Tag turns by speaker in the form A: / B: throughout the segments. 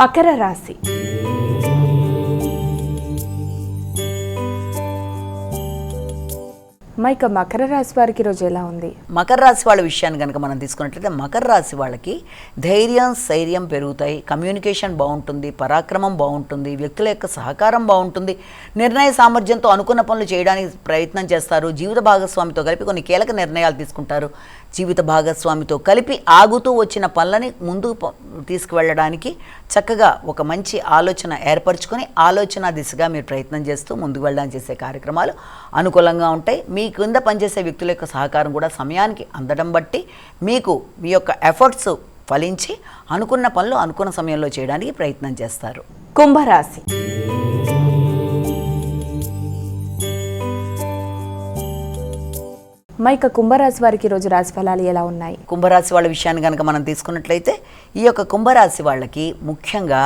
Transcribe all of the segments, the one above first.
A: మకర రాశి. మైక మకర రాశి వారికి రోజు ఎలా ఉంది?
B: మకర రాశి వాళ్ళ విషయాన్ని కనుక మనం తీసుకున్నట్లయితే మకర రాశి వాళ్ళకి ధైర్యం స్థైర్యం పెరుగుతాయి. కమ్యూనికేషన్ బాగుంటుంది పరాక్రమం బాగుంటుంది వ్యక్తుల యొక్క సహకారం బాగుంటుంది. నిర్ణయ సామర్థ్యంతో అనుకున్న పనులు చేయడానికి ప్రయత్నం చేస్తారు. జీవిత భాగస్వామితో కలిపి కొన్ని కీలక నిర్ణయాలు తీసుకుంటారు. జీవిత భాగస్వామితో కలిపి ఆగుతూ వచ్చిన పనులని ముందుకు తీసుకువెళ్ళడానికి చక్కగా ఒక మంచి ఆలోచన ఏర్పరచుకొని ఆలోచన దిశగా మీరు ప్రయత్నం చేస్తూ ముందుకు వెళ్ళడానికి చేసే కార్యక్రమాలు అనుకూలంగా ఉంటాయి. మీ కింద పనిచేసే వ్యక్తుల యొక్క సహకారం కూడా సమయానికి అందడం బట్టి మీకు మీ యొక్క ఎఫర్ట్స్ ఫలించి అనుకున్న పనులు అనుకున్న సమయంలో చేయడానికి ప్రయత్నం చేస్తారు.
A: కుంభరాశి మైక కుంభరాశి వారికి ఈరోజు రాశి ఫలాలు ఎలా ఉన్నాయి?
B: కుంభరాశి వాళ్ళ విషయాన్ని కనుక మనం తీసుకున్నట్లయితే ఈ యొక్క కుంభరాశి వాళ్ళకి ముఖ్యంగా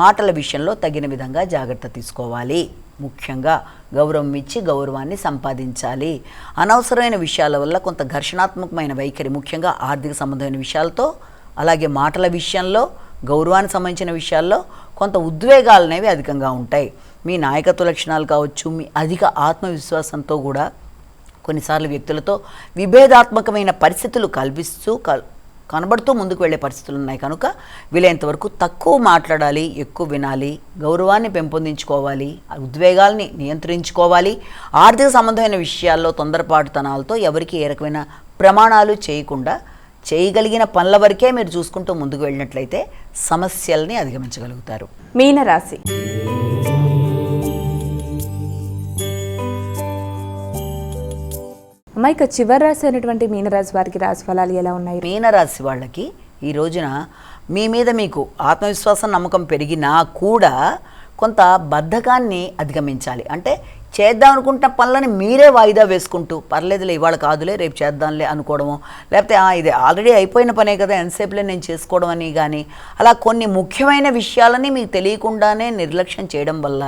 B: మాటల విషయంలో తగిన విధంగా జాగ్రత్త తీసుకోవాలి. ముఖ్యంగా గౌరవం ఇచ్చి గౌరవాన్ని సంపాదించాలి. అనవసరమైన విషయాల వల్ల కొంత ఘర్షణాత్మకమైన వైఖరి ముఖ్యంగా ఆర్థిక సంబంధమైన విషయాలతో అలాగే మాటల విషయంలో గౌరవానికి సంబంధించిన విషయాల్లో కొంత ఉద్వేగాలు అనేవి అధికంగా ఉంటాయి. మీ నాయకత్వ లక్షణాలు కావచ్చు మీ అధిక ఆత్మవిశ్వాసంతో కూడా కొన్నిసార్లు వ్యక్తులతో విభేదాత్మకమైన పరిస్థితులు కల్పిస్తూ కల్ కనబడుతూ ముందుకు వెళ్ళే పరిస్థితులు ఉన్నాయి. కనుక వీలైనంత వరకు తక్కువ మాట్లాడాలి ఎక్కువ వినాలి గౌరవాన్ని పెంపొందించుకోవాలి ఉద్వేగాల్ని నియంత్రించుకోవాలి. ఆర్థిక సంబంధమైన విషయాల్లో తొందరపాటుతనాలతో ఎవరికి ఏ రకమైన ప్రమాణాలు చేయకుండా చేయగలిగిన పనుల వరకే మీరు చూసుకుంటూ ముందుకు వెళ్ళినట్లయితే సమస్యల్ని అధిగమించగలుగుతారు.
A: మీనరాశి మైక చివరి రాశి అయినటువంటి మీనరాశి వారికి రాశి ఫలాలు ఎలా ఉన్నాయి?
B: మీనరాశి వాళ్ళకి ఈ రోజున మీ మీద మీకు ఆత్మవిశ్వాసం నమ్మకం పెరిగినా కూడా కొంత బద్ధకాన్ని అధిగమించాలి. అంటే చేద్దాం అనుకుంటున్న పనులని మీరే వాయిదా వేసుకుంటూ పర్లేదులే ఇవాళ కాదులే రేపు చేద్దాంలే అనుకోవడము లేకపోతే ఇది ఆల్రెడీ అయిపోయిన పనే కదా ఎంతసేపులే నేను చేసుకోవడం అని కానీ అలా కొన్ని ముఖ్యమైన విషయాలని మీకు తెలియకుండానే నిర్లక్ష్యం చేయడం వల్ల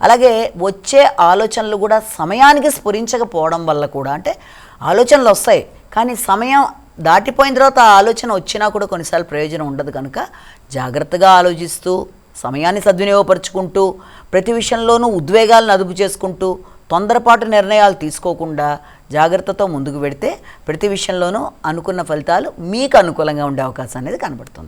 B: అలాగే వచ్చే ఆలోచనలు కూడా సమయానికి స్ఫురించకపోవడం వల్ల కూడా అంటే ఆలోచనలు వస్తాయి. కానీ సమయం దాటిపోయిన తర్వాత ఆ ఆలోచన వచ్చినా కూడా కొన్నిసార్లు ప్రయోజనం ఉండదు కనుక జాగ్రత్తగా ఆలోచిస్తూ సమయాన్ని సద్వినియోగపరుచుకుంటూ ప్రతి విషయంలోనూ ఉద్వేగాలను అదుపు చేసుకుంటూ తొందరపాటు నిర్ణయాలు తీసుకోకుండా జాగ్రత్తతో ముందుకు పెడితే ప్రతి విషయంలోనూ అనుకున్న ఫలితాలు మీకు అనుకూలంగా ఉండే అవకాశం అనేది కనబడుతుంది.